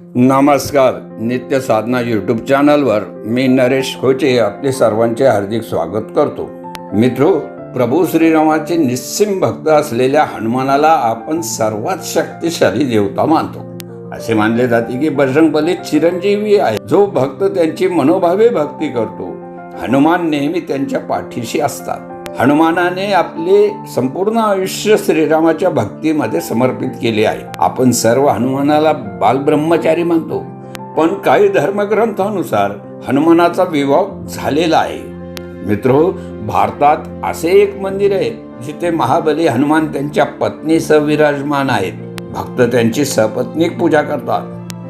नमस्कार नित्य साधना यूट्यूब चॅनलवर मी नरेश खोचे आपले सर्वांचे हार्दिक स्वागत करतो. मित्रो प्रभू श्रीरामाचे निस्सिम भक्त असलेल्या हनुमानाला आपण सर्वात शक्तिशाली देवता मानतो. असे मानले जाते की बजरंगबली चिरंजीवी आहे. जो भक्त त्यांची मनोभावे भक्ती करतो हनुमान नेहमी त्यांच्या पाठीशी असतात. हनुमानाने आपले संपूर्ण आयुष्य श्रीरामाच्या भक्तीमध्ये समर्पित केले आहे. आपण सर्व हनुमानाला बालब्रह्मचारी मानतो. पण काही धर्मग्रंथानुसार हनुमानाचा विवाह झालेला आहे. मित्रो भारतात असे एक मंदिर आहे जिथे महाबली हनुमान त्यांच्या पत्नीसह विराजमान आहेत. भक्त त्यांची सपत्नीक पूजा करतात.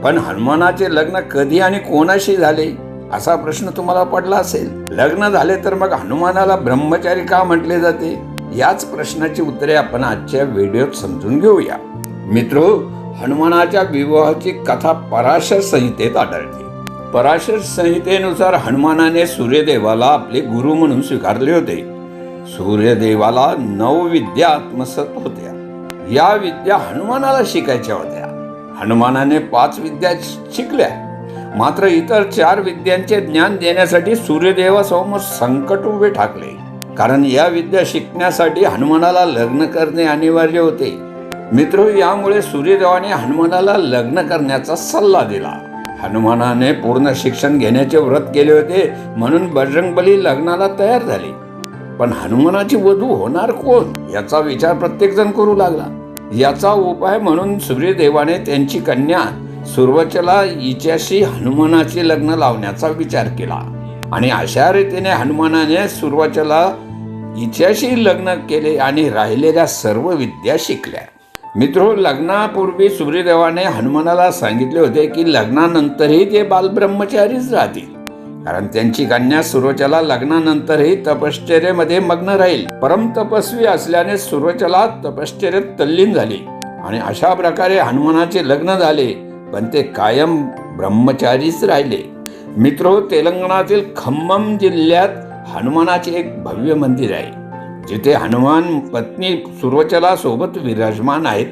पण हनुमानाचे लग्न कधी आणि कोणाशी झाले? असा प्रश्न तुम्हाला पडला असेल. लग्न झाले तर मग हनुमानाला ब्रह्मचारी का म्हटले जाते? याच प्रश्नाची उत्तरे आपण आजच्या व्हिडिओत समजून घेऊया. मित्र हनुमानाच्या विवाहाची कथा पराशर संहितेत आढळते. पराशर संहितेनुसार हनुमानाने सूर्यदेवाला आपले गुरु म्हणून स्वीकारले होते. सूर्यदेवाला नऊ विद्या आत्मसत होत्या. या विद्या हनुमानाला शिकायच्या होत्या. हनुमानाने पाच विद्या शिकल्या. मात्र इतर चार विद्यांचे ज्ञान देण्यासाठी सूर्यदेवासमोर संकट उभे ठाकले. कारण या विद्या शिकण्यासाठी हनुमानाला लग्न करणे अनिवार्य होते. मित्र यामुळे सूर्यदेवाने हनुमानाला लग्न करण्याचा सल्ला दिला. हनुमानाने पूर्ण शिक्षण घेण्याचे व्रत केले होते म्हणून बजरंगबली लग्नाला तयार झाली. पण हनुमानाची वधू होणार कोण? याचा विचार प्रत्येक जण करू लागला. याचा उपाय म्हणून सूर्यदेवाने त्यांची कन्या सुरवचला हिच्याशी हनुमानाचे लग्न लावण्याचा विचार केला. आणि अशा रीतीने हनुमानाने सुरवचला हिच्याशी लग्न केले आणि राहिलेल्या सर्व विद्या शिकल्या. मित्रो लग्नापूर्वी सूर्यदेवाने हनुमानाला सांगितले होते की लग्नानंतरही ते बालब्रह्मचारीच राहतील. कारण त्यांची कन्या सुरोचला लग्नानंतरही तपश्चर्येमध्ये मग्न राहील. परम तपस्वी असल्याने सुरोचला तपश्चर्येत तल्लीन झाली. आणि अशा प्रकारे हनुमानाचे लग्न झाले. पण ते कायम ब्रह्मचारीच राहिले. मित्रो तेलंगणातील खम्मम जिल्ह्यात हनुमानाचे एक भव्य मंदिर आहे. जिथे हनुमान पत्नी सुरवचला सोबत विराजमान आहेत.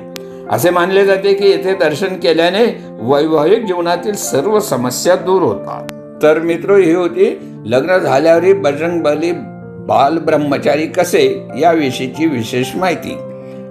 असे मानले जाते की येथे दर्शन केल्याने वैवाहिक जीवनातील सर्व समस्या दूर होतात. तर मित्र ही होती लग्न झाल्यावरही बजरंगबली बाल ब्रह्मचारी कसे याविषयीची विशेष माहिती.